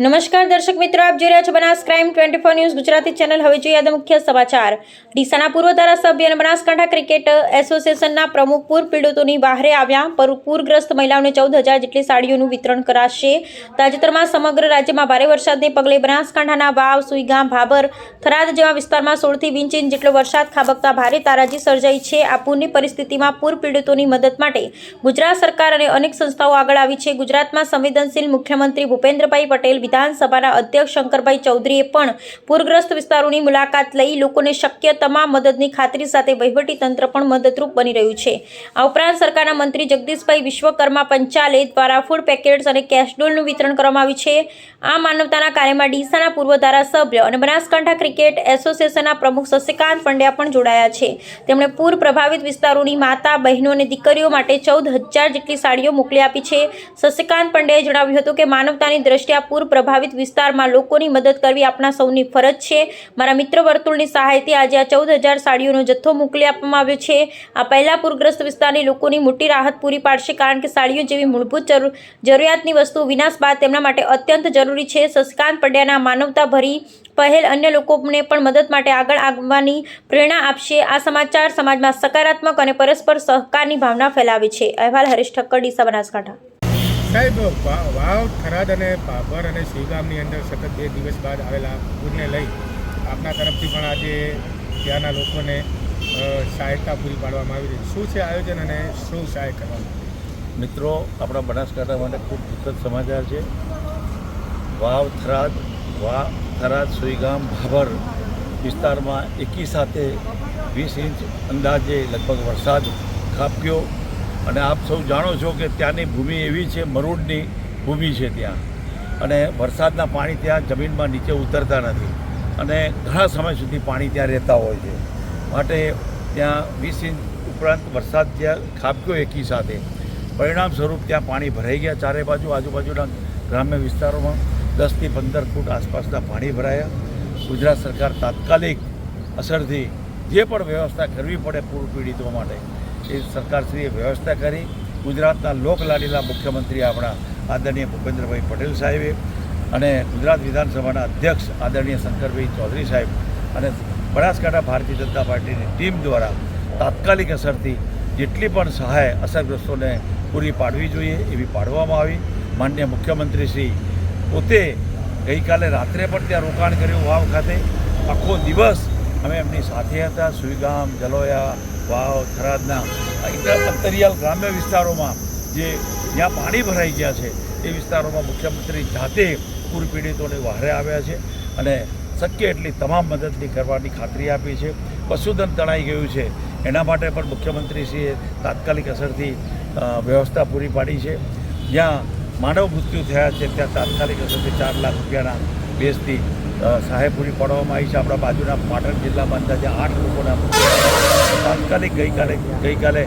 નમસ્કાર દર્શક મિત્રો, આપ જોઈ રહ્યા છો Banas crime twenty four news Gujarati channel. હવે જોઈએ મુખ્ય સમાચાર. ડીસાના પૂર્વ ધારાસભ્ય અને બનાસકાંઠા ક્રિકેટ એસોસિએશનના પ્રમુખ પૂર પીડિતોની બહારે આવ્યા. પર પૂરગ્રસ્ત મહિલાઓને ચૌદ હજાર જેટલી સાડીઓનું વિતરણ કરાશે. તાજેતરમાં સમગ્ર રાજ્યમાં ભારે વરસાદને પગલે બનાસકાંઠાના વાવ, સુઈગામ, ભાભર, થરાદ જેવા વિસ્તારમાં સોળથી વીસ ઇંચ જેટલો વરસાદ ખાબકતા ભારે તારાજી સર્જાઈ છે. આ પૂરની પરિસ્થિતિમાં પૂર પીડિતોની મદદ માટે ગુજરાત સરકાર અને અનેક સંસ્થાઓ આગળ આવી છે. ગુજરાતમાં સંવેદનશીલ મુખ્યમંત્રી ભૂપેન્દ્રભાઈ પટેલ વિધાનસભાના અધ્યક્ષ શંકરભાઈ ચૌધરીએ પણ પૂરગ્રસ્ત વિસ્તારોની મુલાકાત લઈ લોકોને શક્ય તમામ મદદની ખાતરી સાથે તંત્ર પણ મદદરૂપ બની રહ્યું છે. આ ઉપરાંત સરકારના મંત્રી જગદીશભાઈ વિશ્વકર્મા પંચાલે દ્વારા ફૂડ પેકેટ્સ અને કેશડોલનું વિતરણ કરવામાં આવ્યું છે. આ માનવતાના કાર્યમાં ડીસાના પૂર્વ ધારાસભ્ય અને બનાસકાંઠા ક્રિકેટ એસોસિએશનના પ્રમુખ શશિકાંત પંડ્યા પણ જોડાયા છે. તેમણે પૂર પ્રભાવિત વિસ્તારોની માતા, બહેનો અને દીકરીઓ માટે ચૌદ હજાર જેટલી સાડીઓ મોકલી આપી છે. શશિકાંત પંડ્યાએ જણાવ્યું હતું કે માનવતાની દ્રષ્ટિએ પૂર પ્રભાવિત વિસ્તારમાં લોકોની મદદ કરવી આપણા સૌની ફરજ છે. મારા મિત્ર વર્તુળની સહાયથી આજે આ ચૌદ હજાર સાડીઓનો જથ્થો મોકલી આપવામાં આવ્યો છે. આ પહેલા પૂરગ્રસ્ત વિસ્તારની લોકોની મોટી રાહત પૂરી પાડશે કારણ કે સાડીઓ જેવી મૂળભૂત જરૂ જરૂરિયાતની વસ્તુ વિનાશ બાદ તેમના માટે અત્યંત જરૂરી છે. શશિકાંત પંડ્યાના માનવતાભરી પહેલ અન્ય લોકોને પણ મદદ માટે આગળ આવવાની પ્રેરણા આપશે. આ સમાચાર સમાજમાં સકારાત્મક અને પરસ્પર સહકારની ભાવના ફેલાવે છે. અહેવાલ હરીશ ઠક્કર, ડીસા બનાસકાંઠા. સાહેબ, વાવ થરાદ અને બાબર અને શિવગામની અંદર સતત બે દિવસ બાદ આવેલા પૂરને લઈ આપના તરફથી પણ આજે ત્યાંના લોકોને સહાયતા પૂરી પાડવામાં આવી છે શું છે આયોજન અને શું સહાય કરવામાં મિત્રો, આપણા બનાસકાંઠા માટે ખૂબ દુઃખદ સમાચાર છે. વાવ, થરાદ વા થરાદ સુઈગામ ભાભર વિસ્તારમાં એકી સાથે વીસ ઇંચ અંદાજે લગભગ વરસાદ ખાબક્યો. અને આપ સૌ જાણો છો કે ત્યાંની ભૂમિ એવી છે, મરૂડની ભૂમિ છે ત્યાં. અને વરસાદના પાણી ત્યાં જમીનમાં નીચે ઉતરતા નથી. અને ઘણા સમય સુધી પાણી ત્યાં રહેતા હોય છે. માટે ત્યાં વીસ ઇંચ ઉપરાંત વરસાદ ત્યાં ખાબક્યો એકી સાથે. પરિણામ સ્વરૂપ ત્યાં પાણી ભરાઈ ગયા. ચારે બાજુ, આજુબાજુના ગ્રામ્ય વિસ્તારોમાં દસથી પંદર ફૂટ આસપાસના પાણી ભરાયા. ગુજરાત સરકાર તાત્કાલિક અસરથી જે પણ વ્યવસ્થા કરવી પડે પૂર પીડિતો માટે એ સરકારશ્રીએ વ્યવસ્થા કરી. ગુજરાતના લોકલાડીલા મુખ્યમંત્રી આપણા આદરણીય ભૂપેન્દ્રભાઈ પટેલ સાહેબે અને ગુજરાત વિધાનસભાના અધ્યક્ષ આદરણીય શંકરભાઈ ચૌધરી સાહેબ અને બનાસકાંઠા ભારતીય જનતા પાર્ટીની ટીમ દ્વારા તાત્કાલિક અસરથી જેટલી પણ સહાય અસરગ્રસ્તોને પૂરી પાડવી જોઈએ એવી પાડવામાં આવી. માન્ય મુખ્યમંત્રી શ્રી પોતે ગઈકાલે રાત્રે પણ ત્યાં રોકાણ કર્યું વાવ ખાતે આખો દિવસ અમે એમની સાથે હતા. સુઈગામ, જલોયા વાવ થરાદના આ ઇન્ટર- ગ્રામ્ય વિસ્તારોમાં જે જ્યાં પાણી ભરાઈ ગયા છે એ વિસ્તારોમાં મુખ્યમંત્રી જાતે પૂર પીડિતોને વહારે આવ્યા છે અને શક્ય એટલી તમામ મદદની કરવાની ખાતરી આપી છે. પશુધન તણાઈ ગયું છે. એના માટે પણ મુખ્યમંત્રીશ્રીએ તાત્કાલિક અસરથી વ્યવસ્થા પૂરી પાડી છે. જ્યાં માનવ મૃત્યુ થયા છે ત્યાં તાત્કાલિક અસરથી ચાર લાખ રૂપિયાના બેઝથી અ, સહાય પૂરી પાડવામાં આવી છે. આપણા બાજુના પાટણ જિલ્લામાં અંદાજે આઠ લોકોના. તાત્કાલિક ગઈકાલે ગઈકાલે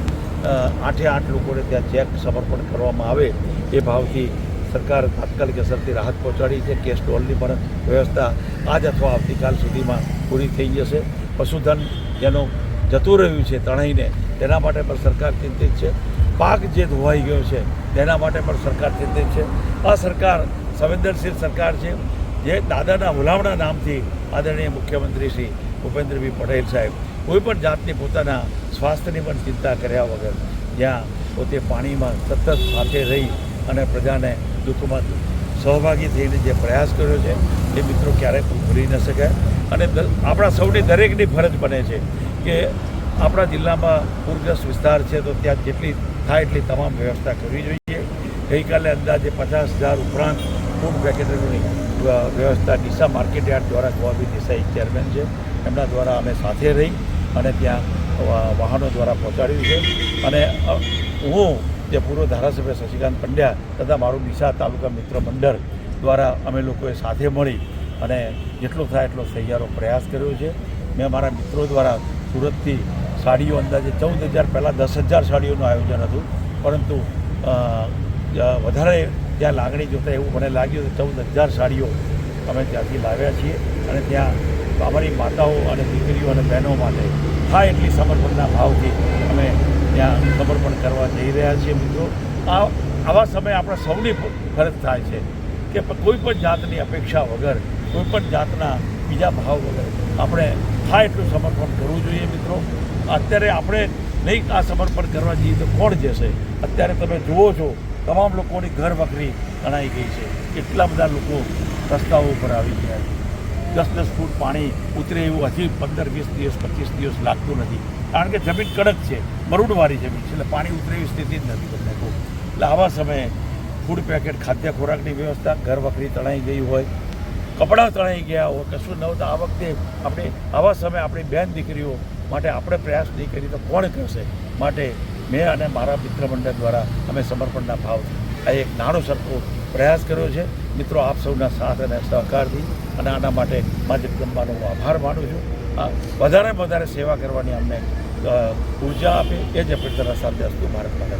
આઠે આઠ લોકોને ત્યાં ચેક સમર્પણ કરવામાં આવે એ ભાવથી સરકાર તાત્કાલિક અસરથી રાહત પહોંચાડી છે. કે સ્ટોલની પણ વ્યવસ્થા આજ અથવા આવતીકાલ સુધીમાં પૂરી થઈ જશે. પશુધન જેનું જતું રહ્યું છે તણાઈને, તેના માટે પણ સરકાર ચિંતિત છે. પાક જે ધોવાઈ ગયો છે, તેના માટે પણ સરકાર ચિંતિત છે. આ સરકાર, સંવેદનશીલ સરકાર છે. જે દાદાના હુલામણા નામથી આદરણીય મુખ્યમંત્રી શ્રી ભૂપેન્દ્રભાઈ પટેલ સાહેબ કોઈ પણ જાતની પોતાના સ્વાસ્થ્યની પણ ચિંતા કર્યા વગર જ્યાં પોતે પાણીમાં સતત સાથે રહી અને પ્રજાને દુઃખમાં સહભાગી થઈને જે પ્રયાસ કર્યો છે, એ મિત્રો ક્યારેય ભૂલી ન શકાય. અને આપણા સૌની દરેકની ફરજ બને છે કે આપણા જિલ્લામાં પૂરગ્રસ્ત વિસ્તાર છે તો ત્યાં જેટલી થાય એટલી તમામ વ્યવસ્થા કરવી જોઈએ. ગઈકાલે અંદાજે પચાસ હજાર ઉપરાંત ફૂડ પેકેટરીની વ્યવસ્થા ડીસા માર્કેટ યાર્ડ દ્વારા ગોવાબી દેસાઈ ચેરમેન છે. એમના દ્વારા અમે સાથે રહી અને ત્યાં વાહનો દ્વારા પહોંચાડ્યું છે. અને હું જે પૂર્વ ધારાસભ્ય શશિકાંત પંડ્યા તથા મારું ડીસા તાલુકા મિત્ર મંડળ દ્વારા અમે લોકોએ સાથે મળી અને જેટલો થાય એટલો સહિયારો પ્રયાસ કર્યો છે. મેં મારા મિત્રો દ્વારા સુરતથી સાડીઓ અંદાજે ચૌદ હજાર, પહેલાં દસ હજાર સાડીઓનું આયોજન હતું. પરંતુ વધારે ત્યાં લાગણી જોતા એવું મને લાગ્યું કે ચૌદ હજાર સાડીઓ અમે ત્યાંથી લાવ્યા છીએ અને ત્યાં અમારી માતાઓ અને દીકરીઓ અને બહેનો માટે હા એટલી સમર્પણના ભાવથી અમે ત્યાં સમર્પણ કરવા જઈ રહ્યા છીએ મિત્રો. આ આવા સમયે આપણા સૌની ફરજ થાય છે કે કોઈ પણ જાતની અપેક્ષા વગર, કોઈ પણ જાતના બીજા ભાવ વગર આપણે હા એટલું સમર્પણ કરવું જોઈએ મિત્રો. અત્યારે આપણે નહીં આ સમર્પણ કરવા જઈએ તો કોણ જશે? અત્યારે તમે જુઓ છો તમામ લોકોની ઘર વખરી તણાઈ ગઈ છે. કેટલા બધા લોકો રસ્તાઓ ઉપર આવી ગયા છે. દસ દસ ફૂટ પાણી ઉતરે એવું હજી પંદર વીસ દિવસ, પચીસ દિવસ લાગતું નથી. કારણ કે જમીન કડક છે. મરૂડવાળી જમીન છે. એટલે પાણી ઉતરે એવી સ્થિતિ જ નથી તમને કહું એટલે આવા સમયે ફૂડ પેકેટ ખાદ્ય ખોરાકની વ્યવસ્થા, ઘર વખરી તણાઈ ગઈ હોય, કપડાં તણાઈ ગયા હોય, કશું ન હોય, તો આ વખતે આપણે આવા સમયે આપણી બેન દીકરીઓ માટે આપણે પ્રયાસ નહીં કરીએ તો કોણ કરશે માટે મેં અને મારા મિત્ર મંડળ દ્વારા અમે સમર્પણના ભાવ આ એક નાનો સરખો પ્રયાસ કર્યો છે. મિત્રો, આપ સૌના સાથ અને સહકારથી અને આના માટે મા જગદંબાનો હું આભાર માનું છું. વધારે વધારે સેવા કરવાની અમને ઊર્જા આપે. એ જ અપેક્ષાના સાથે અસ્તુ ભારત માટે